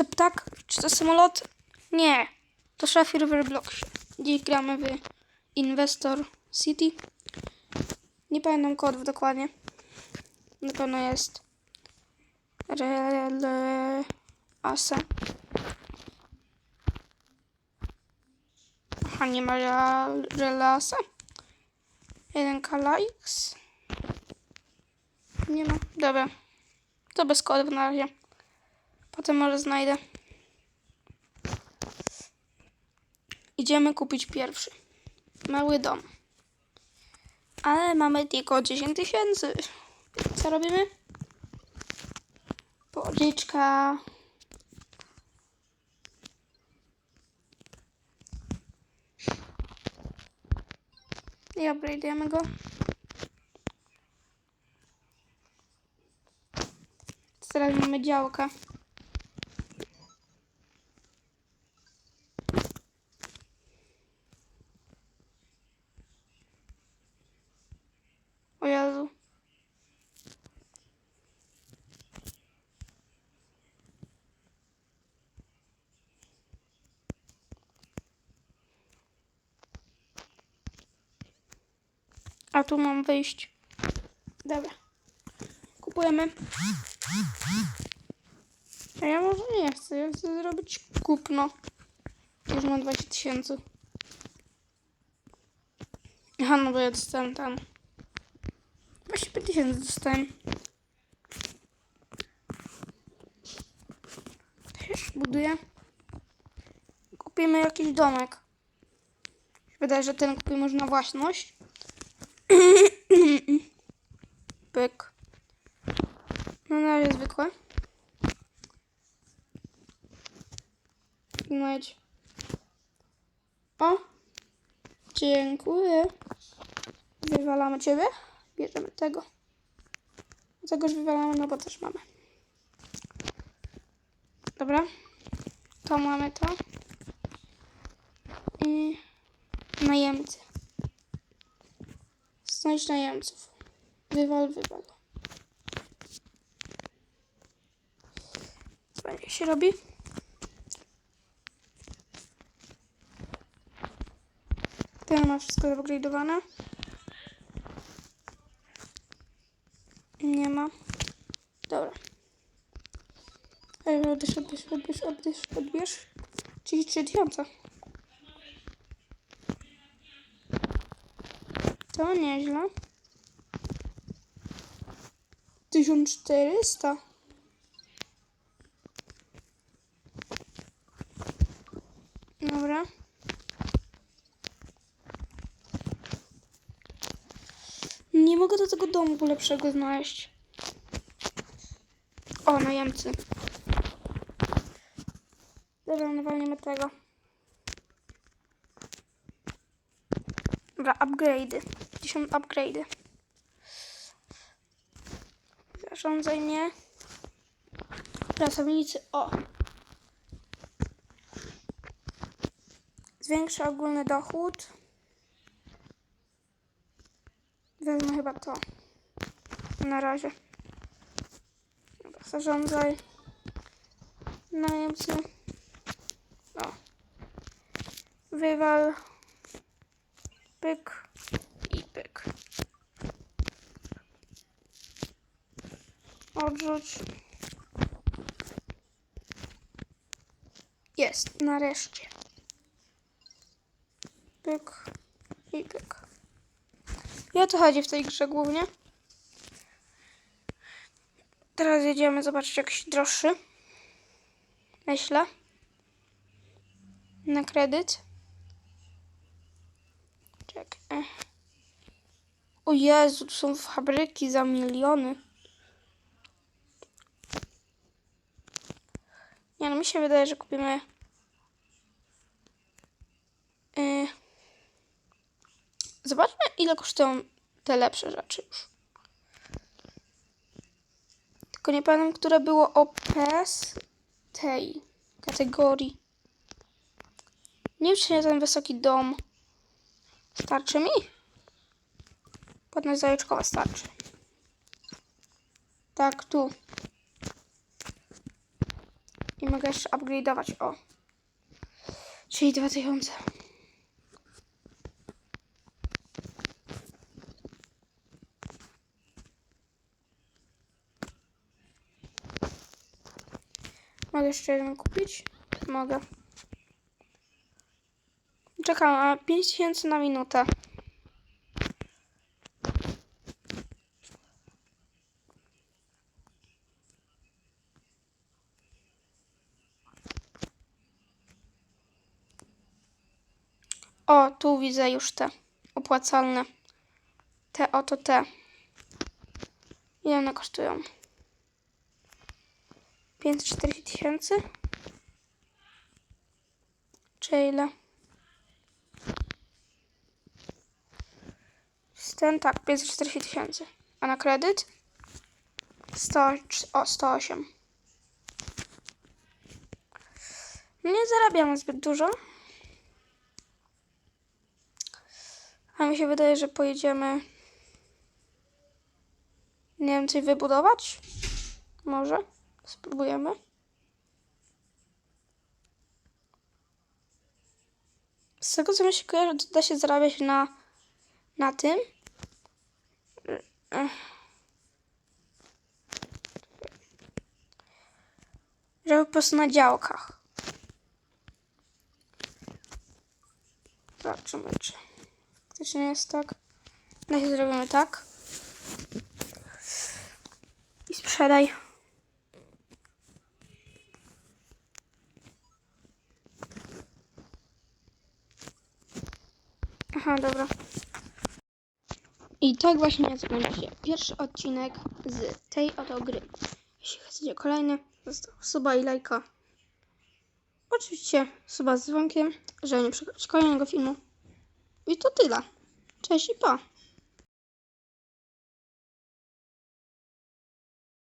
to ptak? Czy to samolot? Nie. To szafir w Robloxie. Dziś gramy w Investor City. Nie pamiętam kodów dokładnie. Na pewno jest Rele Asa. Aha, nie ma Relasa. Jeden Kalix. Nie ma. Dobra. To bez kodów na razie. Potem może znajdę. Idziemy kupić pierwszy. Mały dom. Ale mamy tylko 10 tysięcy. Co robimy? Pożyczka. I upgrade'ujemy go. Teraz mamy działkę. O Jezu. A tu mam wyjść. Dobra. Kupujemy. A ja może nie chcę. Ja chcę zrobić kupno. Już mam 20 tysięcy. Aha, no bo ja dostałem tam. 25 tysięcy dostałem. Też buduję. Kupimy jakiś domek. Wydaje, że ten kupimy już na własność. Pyk. No na razie zwykłe. Znajdź. O! Dziękuję. Wywalamy ciebie. Bierzemy tego. Tego już wywalamy, no bo też mamy. Dobra. To mamy to. I najemcy. Znajdź najemców. Wywal, wywal. Fajnie się robi. Ten ma wszystko upgrade'owane. Nie ma. Dobra. Odbierz, odbierz, odbierz, odbierz, odbierz. 33 tysiące. To nieźle. 1400. Dobra. Nie mogę do tego domku lepszego znaleźć. O, najemcy. Dobra, nawalniemy tego. Dobra, upgrade'y. 1000 upgrade'y. Zarządzaj mnie. Pracownicy, o. Zwiększa ogólny dochód. Wezmę chyba to. Na razie. Zarządzaj. Najemcy. O. Wywal. Pyk. I pyk. Odrzuć. Jest, nareszcie. Pyk. I pyk. I o to chodzi w tej grze głównie. Teraz jedziemy zobaczyć jakiś droższy. Myślę. Na kredyt. Czekaj. O Jezu, tu są fabryki za miliony. Nie no, mi się wydaje, że kupimy... Yy... Zobaczmy, ile kosztują te lepsze rzeczy już. Tylko nie pamiętam, które było OP tej kategorii. Nie wiem, czy nie ten wysoki dom starczy mi. Płatność zajeczkowa starczy. Tak, tu. I mogę jeszcze upgrade'ować, o. Czyli 2000. Mogę jeszcze jeden kupić? Mogę. Czekam, a 5000 na minutę. O, tu widzę już te opłacalne. Te oto te. Ile one kosztują? 540 tysięcy? Czy ile? Ten tak, 540 tysięcy. A na kredyt? 100, o, 108. Nie zarabiamy zbyt dużo. A mi się wydaje, że pojedziemy. Nie wiem, coś wybudować? Może? Spróbujemy. Z tego co mi się kojarzy, to da się zarabiać na, na tym. Ech. Że po prostu na działkach. Zobaczymy, czy faktycznie jest tak. Na się zrobimy tak. I sprzedaj. Aha, dobra. I tak właśnie zakończy się pierwszy odcinek z tej oto gry. Jeśli chcecie kolejny, zostaw suba i lajka. Oczywiście suba z dzwonkiem, żeby nie przegapić kolejnego filmu. I to tyle. Cześć i pa!